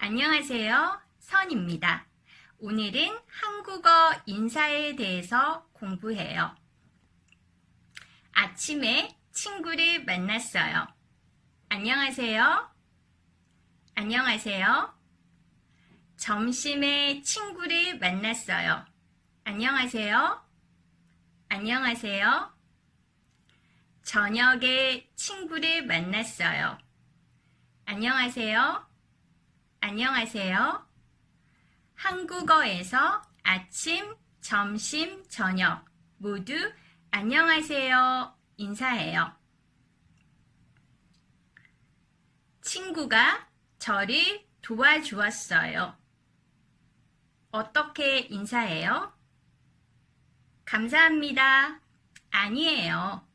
안녕하세요. 선입니다. 오늘은 한국어 인사에 대해서 공부해요. 아침에 친구를 만났어요. 안녕하세요. 안녕하세요. 점심에 친구를 만났어요. 안녕하세요. 안녕하세요. 저녁에 친구를 만났어요. 안녕하세요. 안녕하세요. 한국어에서 아침, 점심, 저녁 모두 안녕하세요 인사해요. 친구가 저를 도와주었어요. 어떻게 인사해요? 감사합니다. 아니에요.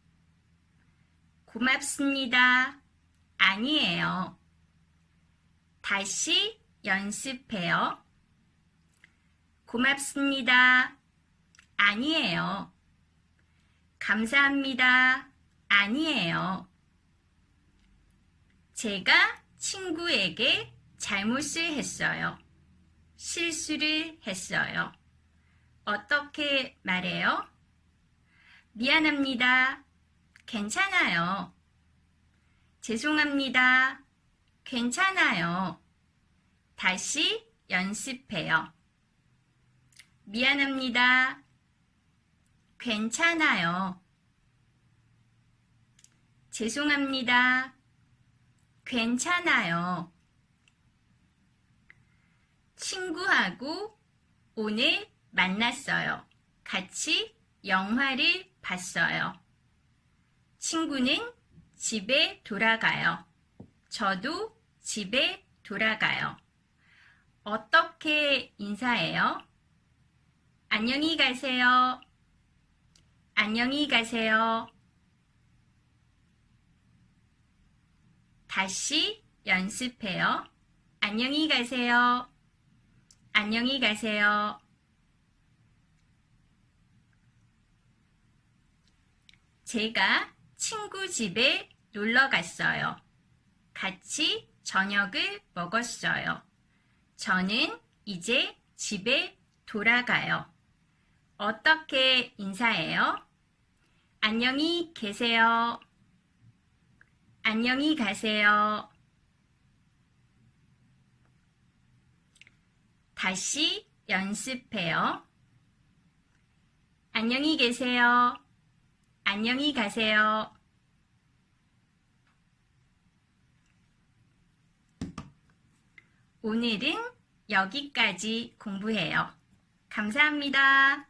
고맙습니다. 아니에요. 다시 연습해요. 고맙습니다. 아니에요. 감사합니다. 아니에요. 제가 친구에게 잘못을 했어요. 실수를 했어요. 어떻게 말해요? 미안합니다. 괜찮아요. 죄송합니다. 괜찮아요. 다시 연습해요. 미안합니다. 괜찮아요. 죄송합니다. 괜찮아요. 친구하고 오늘 만났어요. 같이 영화를 봤어요. 친구는 집에 돌아가요. 저도 집에 돌아가요. 어떻게 인사해요? 안녕히 가세요. 안녕히 가세요. 다시 연습해요. 안녕히 가세요. 안녕히 가세요. 제가 친구 집에 놀러 갔어요. 같이 저녁을 먹었어요. 저는 이제 집에 돌아가요. 어떻게 인사해요? 안녕히 계세요. 안녕히 가세요. 다시 연습해요. 안녕히 계세요. 안녕히 가세요. 오늘은 여기까지 공부해요. 감사합니다.